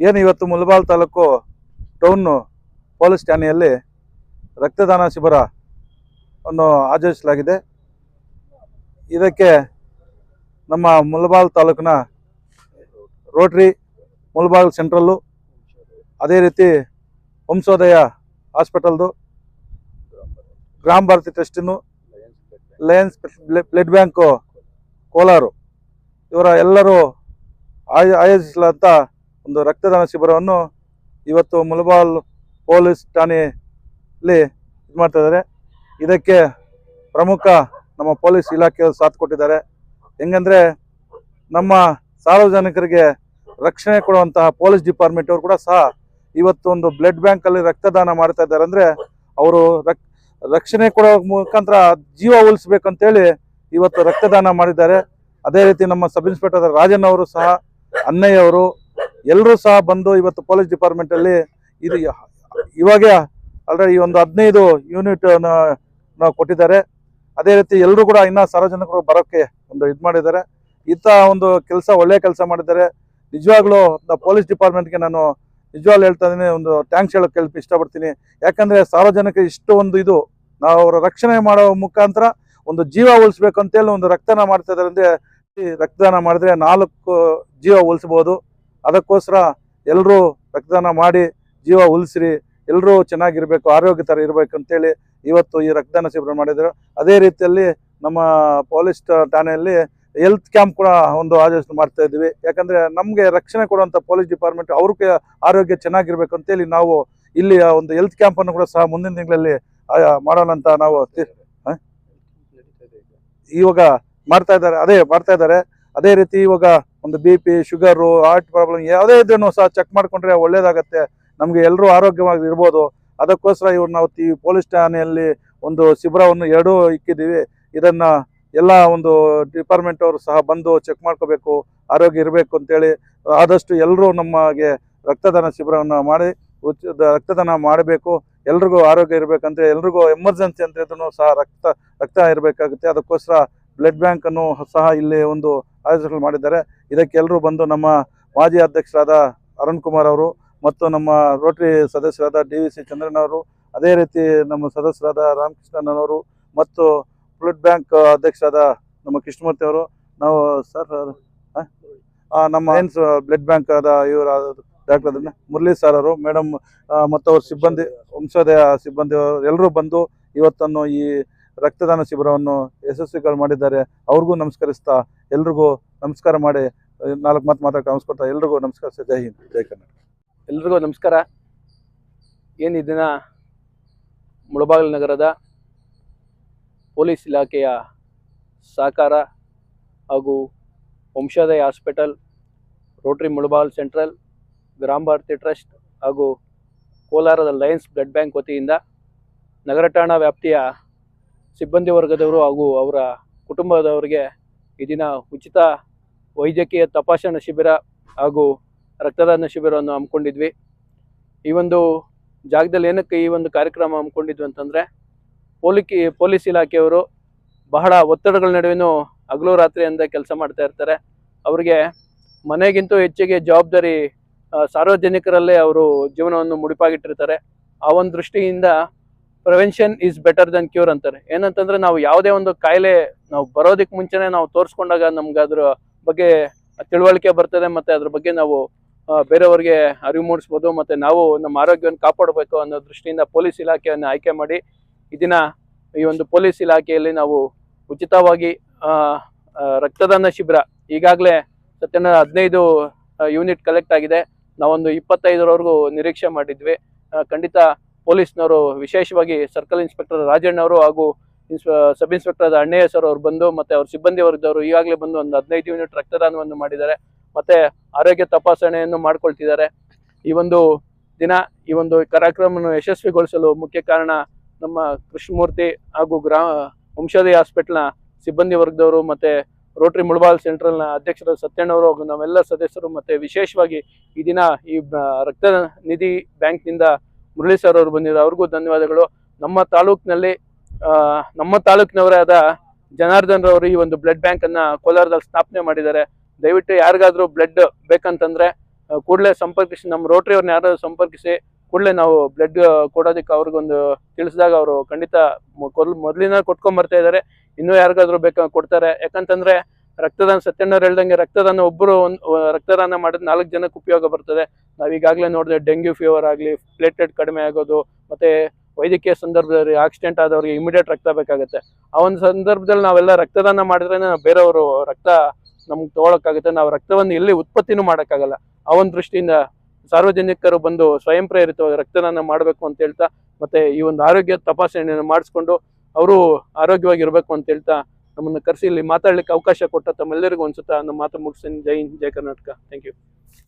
ಏನು ಇವತ್ತು ಮುಲಬಾಲ್ taluk town police ಠಾಣೆಯಲ್ಲಿ ರಕ್ತದಾನ ಶಿಬಿರ ಅನ್ನು ಆಯೋಜಿಸಲಾಗಿದೆ. ಇದಕ್ಕೆ ನಮ್ಮ ಮುಲಬಾಲ್ ತಾಲೂಕಿನ ರೋಟ್ರಿ ಮುಲಬಾಲ್ ಸೆಂಟ್ರಲ್ಲು ಅದೇ ರೀತಿ ವಂಶೋದಯ ಹಾಸ್ಪಿಟಲ್ದು ಗ್ರಾಮ ಭಾರತಿ ಟ್ರಸ್ಟಿನು ಲಯನ್ಸ್ ಬ್ಲಡ್ ಬ್ಯಾಂಕು ಕೋಲಾರು ಇವರ ಎಲ್ಲರೂ ಆಯೋ ಆಯೋಜಿಸಲಾದ ಒಂದು ರಕ್ತದಾನ ಶಿಬಿರವನ್ನು ಇವತ್ತು ಮುಲಬಾಲ್ ಪೊಲೀಸ್ ಠಾಣೆಯಲ್ಲಿ ಇದು ಮಾಡ್ತಾ ಇದ್ದಾರೆ ಇದಕ್ಕೆ ಪ್ರಮುಖ ನಮ್ಮ ಪೊಲೀಸ್ ಇಲಾಖೆಯವರು ಸಾಥ್ ಕೊಟ್ಟಿದ್ದಾರೆ. ಹೆಂಗಂದ್ರೆ ನಮ್ಮ ಸಾರ್ವಜನಿಕರಿಗೆ ರಕ್ಷಣೆ ಕೊಡುವಂತಹ ಪೊಲೀಸ್ ಡಿಪಾರ್ಟ್ಮೆಂಟ್ ಅವರು ಕೂಡ ಸಹ ಇವತ್ತು ಒಂದು ಬ್ಲಡ್ ಬ್ಯಾಂಕ್ ಅಲ್ಲಿ ರಕ್ತದಾನ ಮಾಡ್ತಾ ಇದ್ದಾರೆ ಅಂದ್ರೆ ಅವರು ರಕ್, ರಕ್ಷಣೆ ಕೊಡೋ ಮುಖಾಂತರ ಜೀವ ಉಳಿಸ್ಬೇಕಂತೇಳಿ ಇವತ್ತು ರಕ್ತದಾನ ಮಾಡಿದ್ದಾರೆ. ಅದೇ ರೀತಿ ನಮ್ಮ ಸಬ್ ಇನ್ಸ್ಪೆಕ್ಟರ್ ರಾಜನ್ ಅವರು ಸಹ ಅನ್ನಯ್ಯ ಅವರು ಎಲ್ಲರೂ ಸಹ ಬಂದು ಇವತ್ತು ಪೊಲೀಸ್ ಡಿಪಾರ್ಟ್ಮೆಂಟ್ ಅಲ್ಲಿ ಇದು ಇವಾಗ ಆಲ್ರೆಡಿ ಒಂದು ಹದಿನೈದು ಯೂನಿಟ್ ಕೊಟ್ಟಿದ್ದಾರೆ. ಅದೇ ರೀತಿ ಎಲ್ಲರೂ ಕೂಡ ಇನ್ನ ಸಾರ್ವಜನಿಕರು ಬರೋಕ್ಕೆ ಒಂದು ಇದು ಮಾಡಿದ್ದಾರೆ. ಇಂಥ ಒಂದು ಕೆಲಸ ಒಳ್ಳೆಯ ಕೆಲಸ ಮಾಡಿದ್ದಾರೆ. ನಿಜವಾಗ್ಲೂ ಪೊಲೀಸ್ ಡಿಪಾರ್ಟ್ಮೆಂಟ್ಗೆ ನಾನು ನಿಜವಾಗ್ಲೂ ಹೇಳ್ತಾ ಇದ್ದೀನಿ, ಒಂದು ಥ್ಯಾಂಕ್ಸ್ ಹೇಳೋಕೆ ಕೇಳಿ ಇಷ್ಟಪಡ್ತೀನಿ. ಯಾಕಂದ್ರೆ ಸಾರ್ವಜನಿಕ ಇಷ್ಟು ಒಂದು ಇದು, ನಾವು ಅವರ ರಕ್ಷಣೆ ಮಾಡೋ ಮುಖಾಂತರ ಒಂದು ಜೀವ ಉಳಿಸ್ಬೇಕು ಅಂತೇಳಿ ಒಂದು ರಕ್ತದಾನ ಮಾಡ್ತಾ ಇದ್ದಾರೆ ರಕ್ತದಾನ ಮಾಡಿದ್ರೆ ನಾಲ್ಕು ಜೀವ ಉಳಿಸ್ಬೋದು. ಅದಕ್ಕೋಸ್ಕರ ಎಲ್ಲರೂ ರಕ್ತದಾನ ಮಾಡಿ ಜೀವ ಉಳಿಸ್ರಿ ಎಲ್ಲರೂ ಚೆನ್ನಾಗಿರಬೇಕು, ಆರೋಗ್ಯ ಥರ ಇರಬೇಕು ಅಂತೇಳಿ ಇವತ್ತು ಈ ರಕ್ತದಾನ ಶಿಬಿರ ಮಾಡಿದ್ರು ಅದೇ ರೀತಿಯಲ್ಲಿ ನಮ್ಮ ಪೊಲೀಸ್ ಠಾಣೆಯಲ್ಲಿ ಹೆಲ್ತ್ ಕ್ಯಾಂಪ್ ಕೂಡ ಒಂದು ಆಯೋಜನೆ ಮಾಡ್ತಾ ಇದ್ವಿ ಯಾಕಂದ್ರೆ ನಮಗೆ ರಕ್ಷಣೆ ಕೊಡುವಂಥ ಪೊಲೀಸ್ ಡಿಪಾರ್ಟ್ಮೆಂಟ್ ಅವ್ರಿಗೆ ಆರೋಗ್ಯ ಚೆನ್ನಾಗಿರ್ಬೇಕು ಅಂತೇಳಿ ನಾವು ಇಲ್ಲಿ ಒಂದು ಹೆಲ್ತ್ ಕ್ಯಾಂಪ್ ಅನ್ನು ಕೂಡ ಸಹ ಮುಂದಿನ ತಿಂಗಳಲ್ಲಿ ಮಾಡೋಣ ಅಂತ ನಾವು? ಇವಾಗ ಮಾಡ್ತಾ ಇದ್ದಾರೆ, ಅದೇ ಮಾಡ್ತಾ ಇದ್ದಾರೆ. ಅದೇ ರೀತಿ ಇವಾಗ ಒಂದು B P sugar heart problem ಯಾವುದೇ ಇದ್ರೂ ಸಹ ಚೆಕ್ ಮಾಡ್ಕೊಂಡ್ರೆ ಒಳ್ಳೇದಾಗತ್ತೆ. ನಮಗೆ ಎಲ್ಲರೂ ಆರೋಗ್ಯವಾಗಿ ಇರ್ಬೋದು ಅದಕ್ಕೋಸ್ಕರ ಇವ್ರು ನಾವು ಈ ಪೊಲೀಸ್ ಠಾಣೆಯಲ್ಲಿ ಒಂದು ಶಿಬಿರವನ್ನು ಎರಡೂ ಇಕ್ಕಿದ್ದೀವಿ. ಇದನ್ನು ಎಲ್ಲ ಒಂದು ಡಿಪಾರ್ಟ್ಮೆಂಟ್ ಅವರು ಸಹ ಬಂದು ಚೆಕ್ ಮಾಡ್ಕೋಬೇಕು, ಆರೋಗ್ಯ ಇರಬೇಕು ಅಂತೇಳಿ ಆದಷ್ಟು ಎಲ್ಲರೂ ನಮಗೆ ರಕ್ತದಾನ ಶಿಬಿರವನ್ನು ಮಾಡಿ ಉಚಿತ ರಕ್ತದಾನ ಮಾಡಬೇಕು. ಎಲ್ರಿಗೂ ಆರೋಗ್ಯ ಇರಬೇಕಂದ್ರೆ ಎಲ್ರಿಗೂ ಎಮರ್ಜೆನ್ಸಿ ಅಂತ ಸಹ ರಕ್ತ ರಕ್ತ ಇರಬೇಕಾಗುತ್ತೆ. ಅದಕ್ಕೋಸ್ಕರ ಬ್ಲಡ್ ಬ್ಯಾಂಕ್ ಅನ್ನು ಸಹ ಇಲ್ಲಿ ಒಂದು ಆಯೋಜನೆ ಮಾಡಿದ್ದಾರೆ. ಇದಕ್ಕೆ ಎಲ್ಲರೂ ಬಂದು ನಮ್ಮ ಮಾಜಿ ಅಧ್ಯಕ್ಷರಾದ ಅರುಣ್ ಕುಮಾರ್ ಅವರು ಮತ್ತು ನಮ್ಮ ರೋಟರಿ ಸದಸ್ಯರಾದ ಡಿ ವಿ ಸಿ ಚಂದ್ರನ್ ಅವರು, ಅದೇ ರೀತಿ ನಮ್ಮ ಸದಸ್ಯರಾದ ರಾಮಕೃಷ್ಣನ್ ಅವರು ಮತ್ತು ಬ್ಲಡ್ ಬ್ಯಾಂಕ್ ಅಧ್ಯಕ್ಷರಾದ ನಮ್ಮ ಕೃಷ್ಣಮೂರ್ತಿ ಅವರು. ನಾವು ಸರ್ ನಮ್ಮ ಏನ್ಸ್ ಬ್ಲಡ್ ಬ್ಯಾಂಕ್ ಆದ ಇವರ ಡಾಕ್ಟರ್ ಮುರಳಿ ಸರ್ ಅವರು, ಮೇಡಮ್ ಮತ್ತು ಅವ್ರ ಸಿಬ್ಬಂದಿ, ವಂಶೋದಯ ಸಿಬ್ಬಂದಿ ಎಲ್ಲರೂ ಬಂದು ಇವತ್ತನ್ನು ಈ ರಕ್ತದಾನ ಶಿಬಿರವನ್ನು ಯಶಸ್ವಿಗಳು ಮಾಡಿದ್ದಾರೆ. ಅವ್ರಿಗೂ ನಮಸ್ಕರಿಸ್ತಾ ಎಲ್ರಿಗೂ ನಮಸ್ಕಾರ ಮಾಡಿ, ನಾಲ್ಕು ಮಾತು ಮಾತಾಡಕ್ಕೆ ನಮಸ್ಕೊಡ್ತಾ ಎಲ್ರಿಗೂ ನಮಸ್ಕಾರ ಜೈ ಹಿಂದ್. ಜೈ ಕನ್ನಡ ಎಲ್ರಿಗೂ ನಮಸ್ಕಾರ. ಏನು ಈ ದಿನ ಮುಳಬಾಗಿಲು ನಗರದ ಪೊಲೀಸ್ ಇಲಾಖೆಯ ಸಹಕಾರ ಹಾಗೂ Vamshodaya hospital, Rotary Mulbagal central, Grama Bharathi trust ಹಾಗೂ ಕೋಲಾರದ ಲಯನ್ಸ್ ಬ್ಲಡ್ ಬ್ಯಾಂಕ್ ವತಿಯಿಂದ ನಗರ ಠಾಣಾ ವ್ಯಾಪ್ತಿಯ ಸಿಬ್ಬಂದಿ ವರ್ಗದವರು ಹಾಗೂ ಅವರ ಕುಟುಂಬದವರಿಗೆ ಈ ದಿನ ಉಚಿತ ವೈದ್ಯಕೀಯ ತಪಾಸಣಾ ಶಿಬಿರ ಹಾಗೂ ರಕ್ತದಾನ ಶಿಬಿರವನ್ನು ಹಮ್ಮಿಕೊಂಡಿದ್ವಿ. ಈ ಒಂದು ಜಾಗದಲ್ಲಿ ಏನಕ್ಕೆ ಈ ಒಂದು ಕಾರ್ಯಕ್ರಮ ಹಮ್ಮಿಕೊಂಡಿದ್ವಿ ಅಂತಂದರೆ, ಪೊಲಿಕಿ, ಪೊಲೀಸ್ ಇಲಾಖೆಯವರು ಬಹಳ ಒತ್ತಡಗಳ ನಡುವೆನೂ ಹಗಲು ರಾತ್ರಿ ಅಂತ ಕೆಲಸ ಮಾಡ್ತಾ ಇರ್ತಾರೆ. ಅವರಿಗೆ ಮನೆಗಿಂತೂ ಹೆಚ್ಚಿಗೆ ಜವಾಬ್ದಾರಿ ಸಾರ್ವಜನಿಕರಲ್ಲೇ ಅವರು ಜೀವನವನ್ನು ಮುಡಿಪಾಗಿಟ್ಟಿರ್ತಾರೆ. ಆ ಒಂದು ದೃಷ್ಟಿಯಿಂದ prevention is better than cure ಅಂತಾರೆ. ಏನಂತಂದ್ರೆ ನಾವು ಯಾವುದೇ ಒಂದು ಕಾಯಿಲೆ ನಾವು ಬರೋದಕ್ಕೆ ಮುಂಚೆನೆ ನಾವು ತೋರಿಸ್ಕೊಂಡಾಗ ನಮ್ಗೆ ಅದ್ರ ಬಗ್ಗೆ ತಿಳುವಳಿಕೆ ಬರ್ತದೆ ಮತ್ತೆ ಅದ್ರ ಬಗ್ಗೆ ನಾವು ಬೇರೆಯವ್ರಿಗೆ ಅರಿವು ಮೂಡಿಸ್ಬೋದು ಮತ್ತೆ ನಾವು ನಮ್ಮ ಆರೋಗ್ಯವನ್ನು ಕಾಪಾಡಬೇಕು ಅನ್ನೋ ದೃಷ್ಟಿಯಿಂದ ಪೊಲೀಸ್ ಇಲಾಖೆಯನ್ನು ಆಯ್ಕೆ ಮಾಡಿ ಇದನ್ನ ಈ ಒಂದು ಪೊಲೀಸ್ ಇಲಾಖೆಯಲ್ಲಿ ನಾವು ಉಚಿತವಾಗಿ ರಕ್ತದಾನ ಶಿಬಿರ ಈಗಾಗಲೇ ಸತ್ಯನ ಹದಿನೈದು ಯೂನಿಟ್ ಕಲೆಕ್ಟ್ ಆಗಿದೆ. ನಾವೊಂದು ಇಪ್ಪತ್ತೈದರವರೆಗೂ ನಿರೀಕ್ಷೆ ಮಾಡಿದ್ವಿ. ಖಂಡಿತ ಪೊಲೀಸ್ನವರು, ವಿಶೇಷವಾಗಿ ಸರ್ಕಲ್ ಇನ್ಸ್ಪೆಕ್ಟರ್ ರಾಜಣ್ಣವರು ಹಾಗೂ ಇನ್ಸ್ಪ ಸಬ್ ಇನ್ಸ್ಪೆಕ್ಟರ್ ಅಣ್ಣಯ್ಯ ಸರ್ ಅವರು ಬಂದು ಮತ್ತೆ ಅವ್ರ ಸಿಬ್ಬಂದಿ ವರ್ಗದವರು ಈಗಾಗಲೇ ಬಂದು ಒಂದು ಹದಿನೈದು ಯೂನಿಟ್ ರಕ್ತದಾನವನ್ನು ಮಾಡಿದ್ದಾರೆ. ಮತ್ತೆ ಆರೋಗ್ಯ ತಪಾಸಣೆಯನ್ನು ಮಾಡ್ಕೊಳ್ತಿದ್ದಾರೆ. ಈ ಒಂದು ದಿನ, ಈ ಒಂದು ಕಾರ್ಯಕ್ರಮವನ್ನು ಯಶಸ್ವಿಗೊಳಿಸಲು ಮುಖ್ಯ ಕಾರಣ ನಮ್ಮ ಕೃಷ್ಣಮೂರ್ತಿ ಹಾಗೂ ಗ್ರಾಮ ವಂಶೋದಯ ಹಾಸ್ಪಿಟಲ್ನ ಸಿಬ್ಬಂದಿ ವರ್ಗದವರು ಮತ್ತೆ ರೋಟರಿ ಮುಳಬಾಲ್ ಸೆಂಟ್ರಲ್ನ ಅಧ್ಯಕ್ಷರ ಸತ್ಯಣ್ಣವರು ಹಾಗೂ ನಾವೆಲ್ಲ ಸದಸ್ಯರು ಮತ್ತೆ ವಿಶೇಷವಾಗಿ ಈ ದಿನ ಈ ರಕ್ತ ನಿಧಿ ಬ್ಯಾಂಕ್ನಿಂದ ಮುರಳಿ ಸರ್ ಅವರು ಬಂದಿದ್ದಾರೆ ಅವ್ರಿಗೂ ಧನ್ಯವಾದಗಳು. ನಮ್ಮ ತಾಲೂಕಿನಲ್ಲಿ ನಮ್ಮ ತಾಲೂಕಿನವರೇ ಆದ ಜನಾರ್ದನ್ ರವರು ಈ ಒಂದು ಬ್ಲಡ್ ಬ್ಯಾಂಕ್ ಅನ್ನ ಕೋಲಾರದಲ್ಲಿ ಸ್ಥಾಪನೆ ಮಾಡಿದ್ದಾರೆ. ದಯವಿಟ್ಟು ಯಾರಿಗಾದ್ರೂ ಬ್ಲಡ್ ಬೇಕಂತಂದ್ರೆ ಕೂಡಲೇ ಸಂಪರ್ಕಿಸಿ, ನಮ್ಮ ರೋಟರಿ ಅವ್ರನ್ನ ಯಾರು ಸಂಪರ್ಕಿಸಿ, ಕೂಡಲೇ ನಾವು ಬ್ಲಡ್ ಕೊಡೋದಕ್ಕೆ ಅವ್ರಿಗೊಂದು ತಿಳಿಸಿದಾಗ ಅವರು ಖಂಡಿತ ಮೊದಲಿನ ಕೊಟ್ಕೊಂಡ್ ಬರ್ತಾ ಇದ್ದಾರೆ. ಇನ್ನೂ ಯಾರಿಗಾದ್ರೂ ಬೇಕಾ ಕೊಡ್ತಾರೆ. ಯಾಕಂತಂದ್ರೆ ರಕ್ತದಾನ, ಸತ್ಯಣ್ಣವ್ರು ಹೇಳ್ದಂಗೆ ರಕ್ತದಾನ ಒಬ್ಬರು ಒಂದು ರಕ್ತದಾನ ಮಾಡಿದ್ರೆ ನಾಲ್ಕು ಜನಕ್ಕೆ ಉಪಯೋಗ ಬರ್ತದೆ. ನಾವು ಈಗಾಗಲೇ ನೋಡಿದ್ರೆ ಡೆಂಗ್ಯೂ ಫೀವರ್ ಆಗಲಿ ಪ್ಲೇಟ್ಲೆಟ್ ಕಡಿಮೆ ಆಗೋದು, ಮತ್ತೆ ವೈದ್ಯಕೀಯ ಸಂದರ್ಭದಲ್ಲಿ ಆಕ್ಸಿಡೆಂಟ್ ಆದವ್ರಿಗೆ ಇಮಿಡಿಯೇಟ್ ರಕ್ತ ಬೇಕಾಗುತ್ತೆ. ಆ ಒಂದು ಸಂದರ್ಭದಲ್ಲಿ ನಾವೆಲ್ಲ ರಕ್ತದಾನ ಮಾಡಿದ್ರೆ ಬೇರೆಯವರು ರಕ್ತ ನಮ್ಗೆ ತಗೊಳಕ್ಕಾಗುತ್ತೆ. ನಾವು ರಕ್ತವನ್ನು ಎಲ್ಲಿ ಉತ್ಪತ್ತಿನೂ ಮಾಡೋಕ್ಕಾಗಲ್ಲ. ಆ ಒಂದು ದೃಷ್ಟಿಯಿಂದ ಸಾರ್ವಜನಿಕರು ಬಂದು ಸ್ವಯಂ ಪ್ರೇರಿತವಾಗಿ ರಕ್ತದಾನ ಮಾಡಬೇಕು ಅಂತ ಹೇಳ್ತಾ, ಮತ್ತೆ ಈ ಒಂದು ಆರೋಗ್ಯ ತಪಾಸಣೆಯನ್ನು ಮಾಡಿಸ್ಕೊಂಡು, ಅವರು ಆರೋಗ್ಯವಾಗಿರಬೇಕು ಅಂತ ಹೇಳ್ತಾ ನಮ್ಮನ್ನು ಕರೆಸಿ, ಇಲ್ಲಿ ಮಾತಾಡಲಿಕ್ಕೆ ಅವಕಾಶ ಕೊಟ್ಟ ತಮ್ಮೆಲ್ಲರಿಗೂ ಒಂದು ನಮ್ಮ ಮಾತು ಮುಗಿಸ್ತೀನಿ. ಜೈ ಹಿಂದ್, ಜೈ ಕರ್ನಾಟಕ. Thank you